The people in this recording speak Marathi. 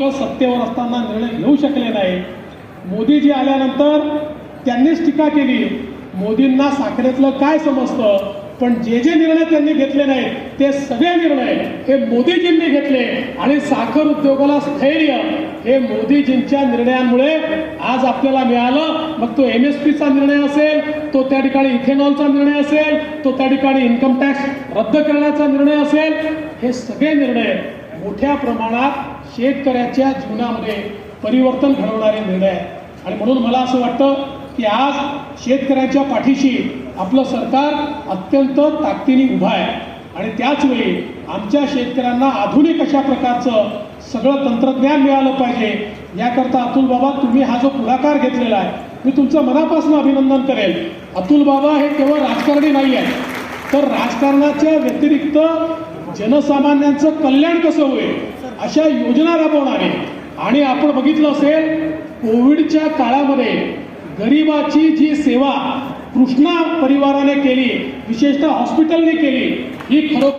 लोक सत्तेवर असताना निर्णय घेऊ शकले नाही. मोदीजी आल्यानंतर त्यांनीच टीका केली. मोदींना साखरेतलं काय समजतं? पण जे जे निर्णय त्यांनी घेतले नाहीत ते सगळे निर्णय हे मोदीजींनी घेतले. आणि साखर उद्योगाला स्थैर्य हे मोदीजींच्या निर्णयांमुळे आज आपल्याला मिळालं. मग तो एम एस पीचा निर्णय असेल तो त्या ठिकाणी इथेनॉलचा निर्णय असेल तो त्या ठिकाणी इन्कम टॅक्स रद्द करण्याचा निर्णय असेल हे सगळे निर्णय मोठ्या प्रमाणात शेतकऱ्याच्या जीवनामध्ये परिवर्तन घडवणारे निर्णय आहेत. आणि म्हणून मला असं वाटतं की आज शेतकऱ्यांच्या पाठीशी आपलं सरकार अत्यंत ताकदीने उभं आहे. आणि त्याचवेळी आमच्या शेतकऱ्यांना आधुनिक अशा प्रकारचं सगळं तंत्रज्ञान मिळालं पाहिजे. याकरता अतुल बाबा तुम्ही हा जो पुढाकार घेतलेला आहे मी तुमचं मनापासून अभिनंदन करेल. अतुल बाबा हे केवळ राजकारणी नाही आहेत तर राजकारणाच्या व्यतिरिक्त जनसामान्यांचं कल्याण कसं होईल? अशा योजना राबवणारे. आणि आपण बघितलं असेल कोविडच्या काळामध्ये गरिबाची जी सेवा कृष्णा परिवाराने केली विशेषतः हॉस्पिटलने केली ही खरोखर